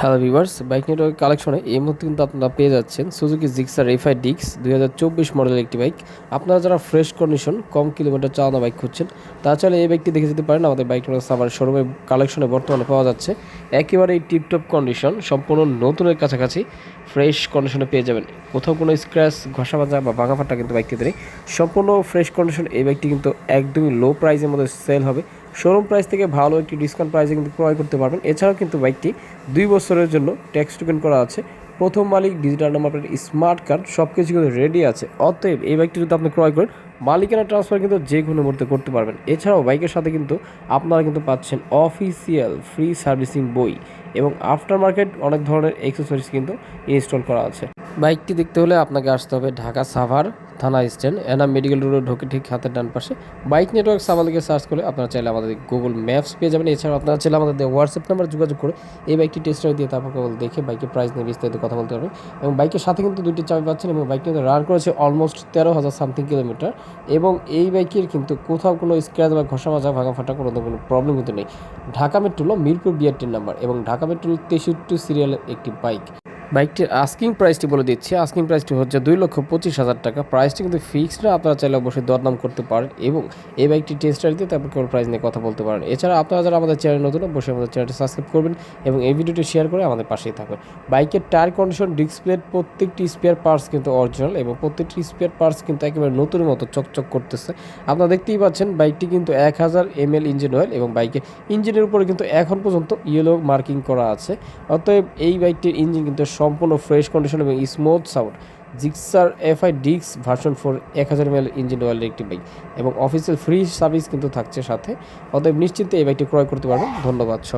Hello viewers bike network কালেকশনে এই মুহূর্তে কিন্তু আপনারা পেয়ে যাচ্ছেন সুজুকি জিক্সার এফআই ডিক্স দুই হাজার চব্বিশ মডেলের একটি বাইক আপনারা যারা ফ্রেশ কন্ডিশন কম কিলোমিটার চালানো বাইক খুঁজছেন তাছাড়া এই বাইকটি দেখে যেতে পারেন। আমাদের বাইক নেটওয়ার্ক সাভার শোরুমে কালেকশনে বর্তমানে পাওয়া যাচ্ছে। একেবারেই টিপটপ কন্ডিশন সম্পূর্ণ নতুনের কাছাকাছি ফ্রেশ কন্ডিশনে পেয়ে যাবেন। কোথাও কোনো স্ক্র্যাচ ঘষা মাজা বা ভাঙা ফাটা কিন্তু বাইকটিতে নেই। সম্পূর্ণ ফ্রেশ কন্ডিশন এই বাইকটি কিন্তু একদমই লো প্রাইসের মধ্যে সেল হবে। শোরুম প্রাইস থেকে ভালো একটি ডিসকাউন্ট প্রাইসে কিন্তু ক্রয় করতে পারবেন। এছাড়াও কিন্তু বাইকটি দুই বছরের জন্য ট্যাক্স টোকেন করা আছে। প্রথম মালিক digital number plate smart card সব কিছু কিন্তু রেডি আছে। অতএব এই বাইকটি যদি আপনি ক্রয় করেন, মালিকানা ট্রান্সফার কিন্তু যে কোনো মুহূর্তে করতে পারবেন। এছাড়াও বাইকের সাথে কিন্তু আপনারা কিন্তু পাচ্ছেন অফিসিয়াল ফ্রি সার্ভিসিং বই এবং আফটার মার্কেট অনেক ধরনের এক্সেসরিজ কিন্তু ইনস্টল করা আছে। বাইকটি দেখতে হলে আপনাকে আসতে হবে ঢাকা সাভার থানা স্ট্যান্ড। এনাম মেডিকেল রোডে ঢোকে ঠিক হাতের ডান পাশে। বাইক নেটওয়ার্ক সাভার লিখে সার্চ করে আপনারা চাইলে আমাদের গুগল ম্যাপস পেয়ে যাবেন। এছাড়াও আপনারা চাইলে আমাদের হোয়াটসঅ্যাপ নাম্বার যোগাযোগ করে এই বাইকটি টেস্ট দিয়ে তারপর কেবল দেখে বাইকের প্রাইস নিয়ে বিস্তারিত কথা বলতে পারবেন। এবং বাইকের সাথে কিন্তু দুটি চাবি পাচ্ছেন এবং বাইকটি কিন্তু রান করেছে অলমোস্ট তেরো হাজার সামথিং কিলোমিটার এবং এই বাইকের কিন্তু কোথাও কোনো স্ক্র্যাচ বা ঘষা মাজা, ভাঙা ফাটা কোনো কোনো প্রবলেম কিন্তু নেই। ঢাকা মেট্রোলো মিরপুর বিআরটির নাম্বার এবং ঢাকা মেট্রোল তেষট্টি সিরিয়ালের একটি বাইক। বাইকটির আস্কিং প্রাইসটি বলে দিচ্ছি। আস্কিং প্রাইসটি হচ্ছে দুই লক্ষ পঁচিশ হাজার টাকা। প্রাইসটি কিন্তু ফিক্সড না, আপনারা চাইলে অবশ্যই দরদাম করতে পারেন এবং এই বাইকটি টেস্ট রাইড দিয়ে তারপর কেবল প্রাইস নিয়ে কথা বলতে পারেন। এছাড়া আপনারা যারা আমাদের চ্যানেল নতুন, অবশ্যই আমাদের চ্যানেলটি সাবস্ক্রাইব করবেন এবং এই ভিডিওটি শেয়ার করে আমাদের পাশেই থাকবেন। বাইকের টায়ার কন্ডিশন ডিসপ্লের প্রত্যেকটি স্পেয়ার পার্টস কিন্তু অরিজিনাল এবং প্রত্যেকটি স্পেয়ার পার্টস কিন্তু একেবারে নতুন মতো চকচক করতেছে। আপনারা দেখতেই পাচ্ছেন বাইকটি কিন্তু এক হাজার এম এল ইঞ্জিন অয়েল এবং বাইকের ইঞ্জিনের উপরে কিন্তু এখন পর্যন্ত ইয়েলো মার্কিং করা আছে। অতএব এই বাইকটির ইঞ্জিন কিন্তু সম্পূর্ণ ফ্রেশ কন্ডিশন এবং smooth sound Gixxer F I ডিক্স ভার্সন ফোর এক হাজার এমএল ইঞ্জিন অয়েলের একটি বাইক এবং অফিসিয়াল ফ্রি সার্ভিস কিন্তু থাকছে সাথে। অতএব নিশ্চিন্তে এই বাইকটি ক্রয় করতে পারবেন। ধন্যবাদ সবাই।